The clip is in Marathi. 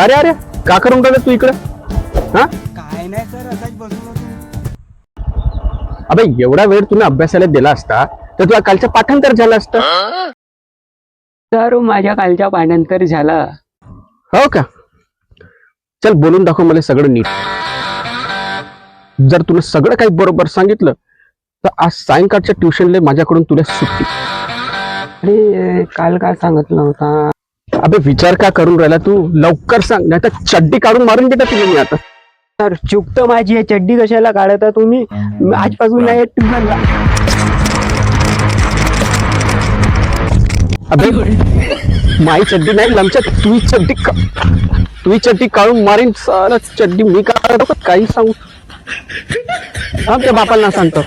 का रे अरे का करून राहिला तू इकडं? हा? काय नाही सर असाच बसून होतो. अबे एवढा वेळ तुला अभ्यासाला दिला असता तर तुला कालच्या पाठांतर झालं असतं. तर माझ्या कालच्या पाण्यानंतर झाला. हो का? चल बोलून दाखव मला सगळं नीट. जर तुला सगळं काही बरोबर सांगितलं तर आज सायंकाळच्या ट्युशनला माझ्याकडून तुला सुट्टी. अरे काल काय सांगितलं होता अबे विचार का करून राहिला तू? लवकर सांग नाही तर चड्डी काढून मारून देता तुला मी आता. तर चुकतं माझी आहे चड्डी कशाला काढता तुम्ही? आजपासून नाही ट्युशनला अबे माई चड्डी नाही लमच्या तुझी चड्डी का- तुझी चड्डी काढून मारीन सारा चड्डी मी काढतो काही सांगू. हा त्या बापाला सांगतो.